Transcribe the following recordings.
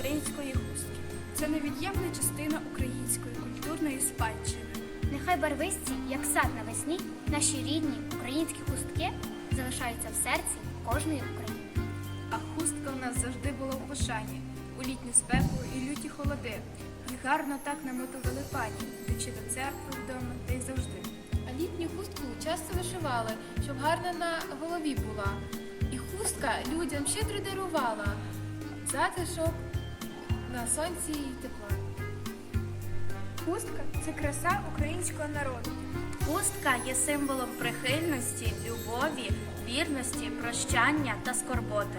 української хустки. Це невід'ємна частина української культурної спадщини. Нехай барвисті, як сад навесні, наші рідні українські хустки залишаються в серці кожної України. А хустка у нас завжди була в пошані у літню спеку і люті холоди. І гарно так намотували пані, Дечи до церкви вдома та й завжди. А літню хустку часто вишивали, щоб гарна на голові була. І хустка людям щедро дарувала затишок на сонці і тепла. Хустка це краса українського народу. Хустка є символом прихильності, любові, вірності, прощання та скорботи.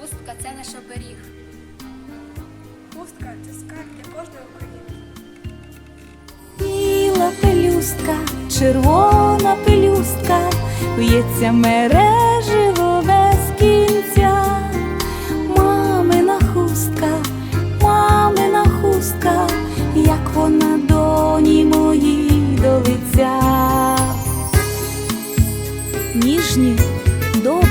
Хустка це наш оберіг. Хустка це скарб для кожного українця. Біла пелюстка, червона пелюстка, в'ється мереживо